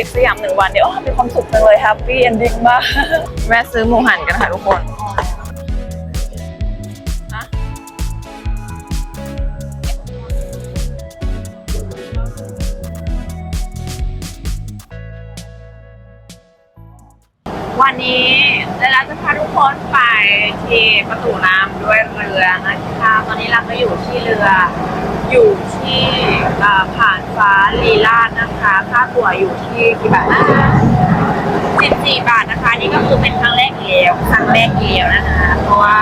ด็กสยามหนึ่งวันเนี่ยโอ้มีความสุขจังเลยแฮปปี้เอนดิ้งมากแม่ซื้อหมูหันกันค่ะทุกคนฮะวันนี้เดยวเราจะพาทุกคนไปที่ประตูน้ำด้วยเรือนะคะ ตอนนี้เราก็อยู่ที่เรืออยู่ ที่ผ่านฟ้าลีลาดนะคะค่าตั๋วอยู่ที่กี่บาทนะ14 บาทนะคะ นี่ก็คือเป็นครั้งแรกอีกแล้วครั้งแรกอีกแล้วนะคะ เพราะว่า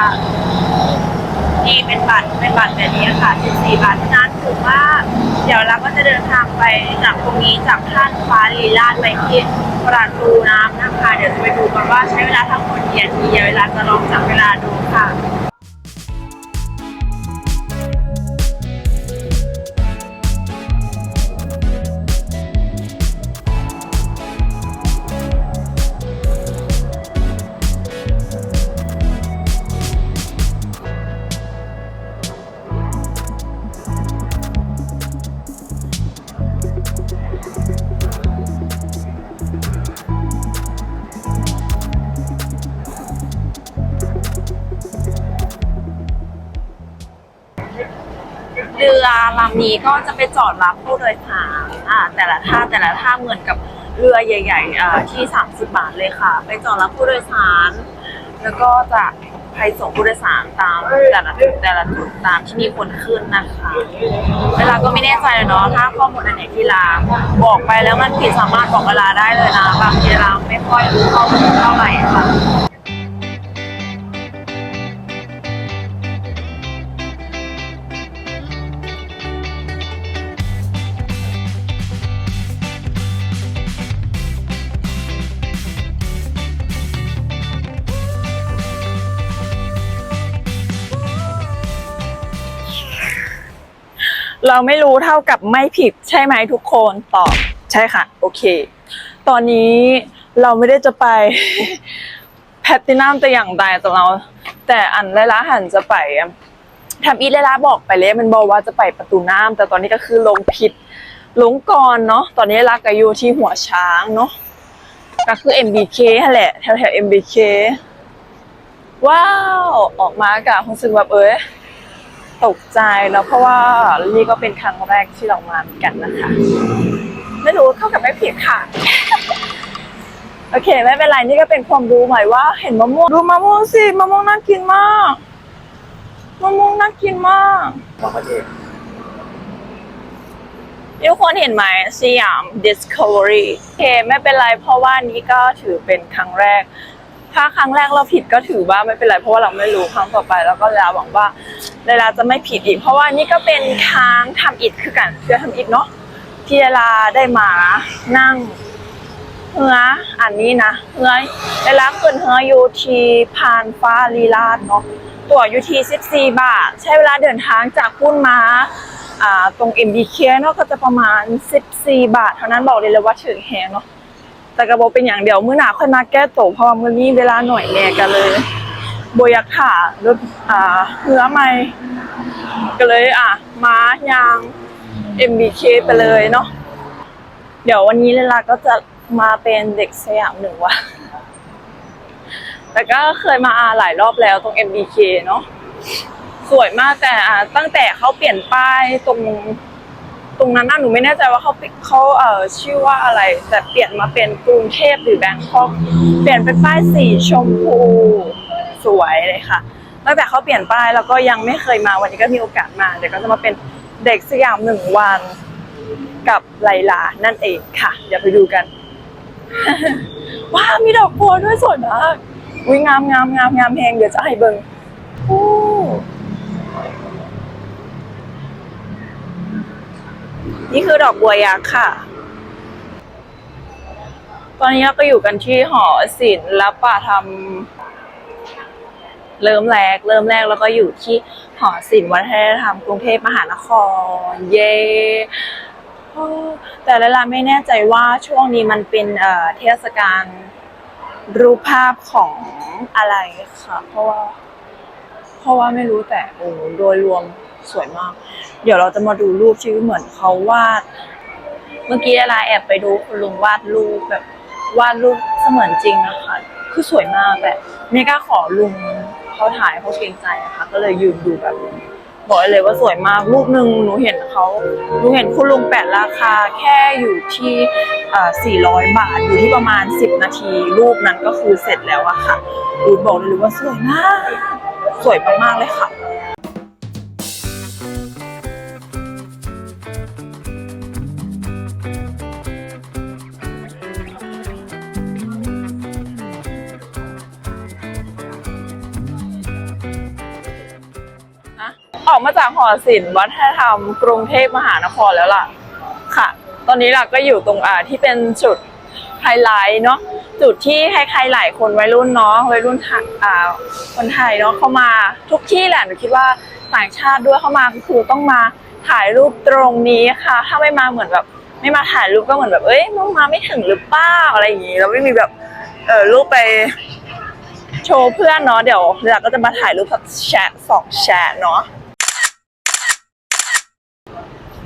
นี่เป็นบัตรเป็นบัตรแบบนี้ค่ะ 14 บาทเท่านั้นถือว่าเดี๋ยวเราก็จะเดินทางไปจากตรงนี้จากท่านฟ้าลีลาดไปที่ประตูน้ำนะคะ เดี๋ยวจะไปดูกันว่าใช้เวลาทั้งหมดกี่นาทีเดี๋ยวเวลาจะลองจับเวลาดูค่ะำนี้ก็จะไปจอดรับผู้โดยสารอ่าแต่ละท่าแต่ละท่าเหมือนกับเรือใหญ่ๆอ่าที่ 30 บาทเลยค่ะ ไปจอดรับผู้โดยสาร แล้วก็จะไปส่งผู้โดยสารตามแต่ละจุดแต่ละจุดตามที่มีคนขึ้นนะคะ เวลาก็ไม่แน่ใจเลยเนาะถ้าข้อมูลอันไหนที่ลาบอกไปแล้วมันผิดสามารถบอกเวลาได้เลยนะบางทีเราไม่ค่อยรู้ข้อมูลเท่าไหร่ค่ะ เราไม่รู้เท่ากับไม่ผิดใช่ไหมทุกคนตอบใช่ค่ะ โอเค ตอนนี้เราไม่ได้จะไปแพตตินัมแต่อย่างใดแต่เรา แต่อันไลลาหันจะไปทำอีไลลาบอกไปเลยมันบอกว่าจะไปประตูน้ำแต่ตอนนี้ก็คือลงผิดลงก่อนเนาะตอนนี้ลากก็อยู่ที่หัวช้างเนาะก็คือ MBK นั่นแหละแถวแถว MBK ว้าว ออกมากะรู้สึกแบบเอ้ย ตกใจแล้วเพราะว่านี่ก็เป็นครั้งแรกที่เรามาเหมือนกันนะคะ ไม่รู้เข้ากับไม่ผิดค่ะโอเค ไม่เป็นไรนี่ก็เป็นความรู้ใหม่ว่า เห็นมะม่วงดูมะม่วงสิมะม่วงน่ากินมากมะม่วงน่ากินมากบอกเขาเองทุกคนเห็นไหมสยาม Discovery โอเคไม่เป็นไรเพราะว่านี้ก็ถือเป็นครั้งแรก ถ้าครั้งแรกเราผิดก็ถือว่าไม่เป็นไรเพราะว่าเราไม่รู้ครั้งต่อไปแล้วก็ลาหวังว่าเวลาจะไม่ผิดอีก เพราะว่านี่ก็เป็นค้างทำอิฐคือกันเพื่อทำอิฐเนาะที่เวลาได้มานั่งเฮืออันนี้นะเฮือเวลาขึ้นเฮืออยู่ที่พานฟ้าลีลาดเนาะตั๋วอยู่ที่14 บาท ใช้เวลาเดินทางจากพุ่นมาอ่าตรง MBK เนาะก็จะประมาณ 14 บาท เท่านั้นบอกเลยเลยว่าถึงแฮงเนาะ แต่กระบอกเป็นอย่างเดียวมื้อหนาค่อยมาแก้ตัวเพราะว่ามื้อนี้เวลาหน่อยแน่กันเลยบยากถารถอ่าเนื้อใหม่ก็เลยอะม้ายาง MBK ไปเลยเนาะเดี๋ยววันนี้เลลาก็จะมาเป็นเด็กสยามหนึ่งวันแต่ก็เคยมาหลายรอบแล้วตรง MBK เนาะสวยมากแต่อ่าตั้งแต่เขาเปลี่ยนป้ายตรง ตรงนั้นน่ะหนูไม่แน่ใจว่าเขาเขาเอ่อชื่อว่าอะไร แต่เปลี่ยนมาเป็นกรุงเทพหรือแบงคอกเปลี่ยนเป็นป้ายสีชมพูสวยเลยค่ะตั้งแต่เขาเปลี่ยนป้ายแล้วก็ยังไม่เคยมาวันนี้ก็มีโอกาสมาเดี๋ยวก็จะมาเป็นเด็กสยามหนึ่งวันกับไลลานั่นเองค่ะ เดี๋ยวไปดูกัน ว้ามีดอกบัวด้วยสวยมากอุ้ยงามงามงามงามแพงเดี๋ยวจะให้เบิงโอ้ นี่คือดอกบัวยักษ์ค่ะ ตอนนี้เราก็อยู่กันที่หอศิลป์ละธรรม เริ่มแรก เริ่มแรกแล้วก็อยู่ที่หอศิลป์วัฒนธรรมกรุงเทพมหานคร เย้โอ้แต่ละลาไม่แน่ใจว่าช่วงนี้มันเป็นเอ่อเทศกาลรูปภาพของอะไรค่ะ เพราะว่า เพราะว่าไม่รู้แต่โอ้โดยรวมสวยมาก เดี๋ยวเราจะมาดูรูปที่เหมือนเขาวาด เมื่อกี้ดาราแอบไปดูคุณลุงวาดรูปแบบวาดรูปเสมือนจริงนะคะ คือสวยมากแบบไม่กล้าขอลุงเขาถ่ายเขาเกรงใจนะคะ ก็เลยยืนดูแบบบอกเลยว่าสวยมากรูปหนึ่งหนูเห็นเขาหนูเห็นคุณลุงแปะราคาแค่อยู่ที่ 400 บาทอยู่ที่ประมาณ 10 นาที รูปนั้นก็คือเสร็จแล้วอะค่ะดูบอกเลยว่าสวยมาก สวยมากๆเลยค่ะ ออกมาจากหอศิลป์วัฒนธรรมกรุงเทพมหานครแล้วล่ะค่ะ ตอนนี้เราก็อยู่ตรงอ่าที่เป็นจุดไฮไลท์เนาะจุดที่ใครๆหลายคนวัยรุ่นเนาะวัยรุ่นอ่าคนไทยเนาะเข้ามาทุกที่แหละหนูคิดว่าต่างชาติด้วยเข้ามาก็คือต้องมาถ่ายรูปตรงนี้ค่ะ ถ้าไม่มาเหมือนแบบ ไม่มาถ่ายรูปก็เหมือนแบบเอ้ยมึงมาไม่ถึงหรือเปล่าอะไรอย่างงี้เราไม่มีแบบเออรูปไปโชว์เพื่อนเนาะเดี๋ยวเราก็จะมาถ่ายรูปสักแชะสองแชะเนาะ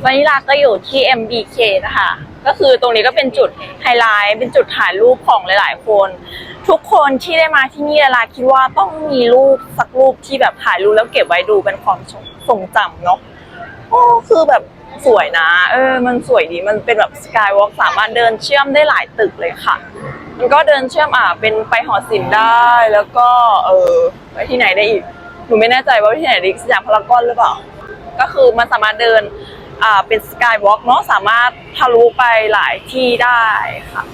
วันนี้เราก็อยู่ที่ MBK นะคะ ก็คือตรงนี้ก็เป็นจุดไฮไลท์เป็นจุดถ่ายรูปของหลายๆ คน ทุกคนที่ได้มาที่นี่ลาคิดว่าต้องมีรูปสักรูปที่แบบถ่ายรูปแล้วเก็บไว้ดูเป็นความทรงจำเนาะโอ้คือแบบสวยนะ เออ มันสวยดี มันเป็นแบบสกายวอล์กสามารถเดินเชื่อมได้หลายตึกเลยค่ะ มันก็เดินเชื่อมอ่าเป็นไปหอศิลป์ได้ แล้วก็ เออ ไปที่ไหนได้อีก หนูไม่แน่ใจว่าไปที่ไหนได้อีสยามพารากอนหรือเปล่า ก็คือมันสามารถเดิน เป็นสกายวอล์กเนาะสามารถทะลุไปหลายที่ได้ค่ะ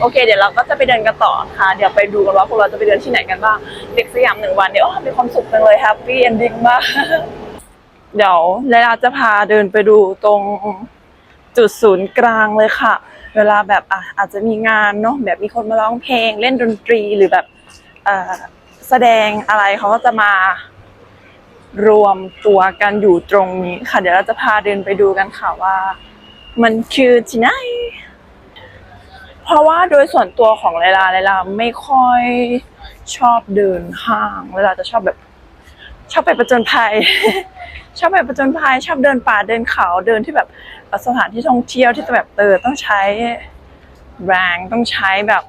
โอเค เดี๋ยวเราก็จะไปเดินกันต่อค่ะ เดี๋ยวไปดูกันว่าพวกเราจะไปเดินที่ไหนกันบ้าง เด็กสยามหนึ่งวันเดี๋ยโอ้มีความสุขจังเลยแฮปปี้เอนดิ้งมากเดี๋ยวเราจะพาเดินไปดูตรงจุดศูนย์กลางเลยค่ะ เวลาแบบอะอาจจะมีงานเนาะแบบมีคนมาร้องเพลง เล่นดนตรีหรือแบบอ่อแสดงอะไรเขาก็จะมา รวมตัวกันอยู่ตรงนี้ค่ะ เดี๋ยวเราจะพาเดินไปดูกันค่ะว่า มันคือที่ไหน เพราะว่าโดยส่วนตัวของไลลาไลลาไม่ค่อยชอบเดินห้างเวลาจะชอบแบบ ชอบไปประจนภัย ชอบไปประจนภัยชอบเดินป่าเดินเขาเดินที่แบบสถานที่ท่องเที่ยวที่จะแบบเออต้องใช้แรงต้องใช้แบบ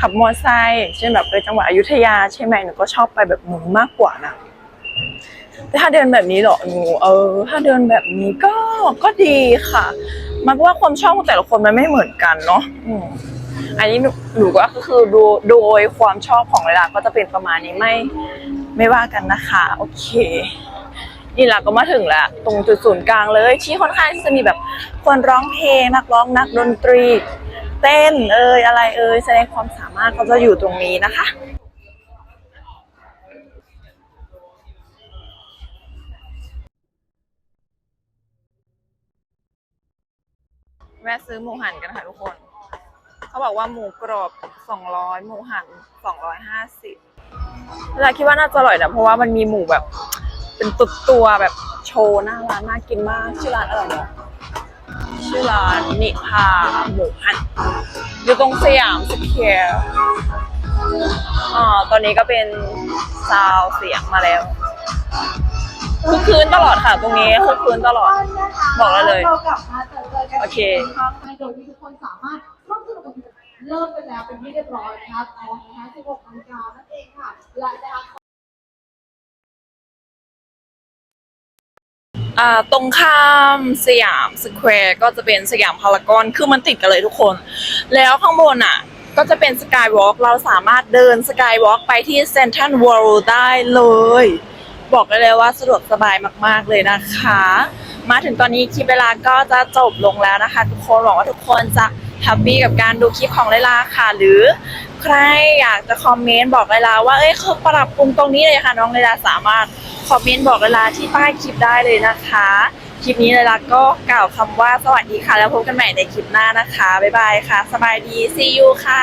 ขับมอเตอร์ไซค์เช่นแบบไปจังหวัดอยุธยาใช่ไหมหนูก็ชอบไปแบบหนูมากกว่านะ ถ้าเดินแบบนี้เหรอหนูเออ ถ้าเดินแบบนี้ก็ก็ดีค่ะ มันก็ว่าความชอบของแต่ละคนมันไม่เหมือนกันเนาะอืมอันนี้หนูก็คือดูโดยความชอบของเวลาก็จะเป็นประมาณนี้ไม่ไม่ว่ากันนะคะ โอเค นี่เราก็มาถึงแล้ว ตรงจุดศูนย์กลางเลย ที่ค่อนข้างที่จะมีแบบคนร้องเพลงนักร้องนักดนตรี เต้นเอ่ยอะไรเอ่ยแสดงความสามารถเขาจะอยู่ตรงนี้นะคะ แวะซื้อหมูหันกันค่ะทุกคน เขาบอกว่าหมูกรอบ 200 หมูหัน 250เราคิดว่าน่าจะอร่อยนะเพราะว่ามันมีหมูแบบ เป็นตัวตัวแบบโชว์หน้าร้านน่ากินมาก ชื่อร้านอะไรเนาะชื่อร้านนิพาหมูหัน อยู่ตรงสยามสแควร์อ่าตอนนี้ก็เป็นซาวเสียงมาแล้ว คือคืนตลอดค่ะ ตรงนี้คือคืนตลอด บอกได้เลยเรากลับมาเจอเจอกันโอเคกครั้งในโดยที่ทุกคนสามารถร่วมสนุกกับกิจกรรมเริ่มไปแล้วเป็นที่เรียบร้อยนะครับตอนนะคะ16นาฬิกานั่นเองค่ะและนะคะอ่าตรงข้ามสยามสแควร์ก็จะเป็นสยามพารากอนคือมันติดกันเลยทุกคน แล้วข้างบนอะก็จะเป็นสกายวอล์กเราสามารถเดินสกายวอล์กไปที่เซนทรัลเวิลด์ได้เลย บอกได้เลยว่าสะดวกสบายมาก ๆ เลยนะคะ มาถึงตอนนี้คลิปเวลาก็จะจบลงแล้วนะคะ ทุกคนหวังว่าทุกคนจะแฮปปี้กับการดูคลิปของไลลาค่ะ หรือใครอยากจะคอมเมนต์บอกไลลาว่าเอ้ยเขาปรับปรุงตรงนี้เลยค่ะ น้องไลลาสามารถคอมเมนต์บอกไลลาที่ใต้คลิปได้เลยนะคะ คลิปนี้ไลลาก็กล่าวคำว่าสวัสดีค่ะ แล้วพบกันใหม่ในคลิปหน้านะคะบ๊ายบายค่ะ สบายดี see you ค่ะ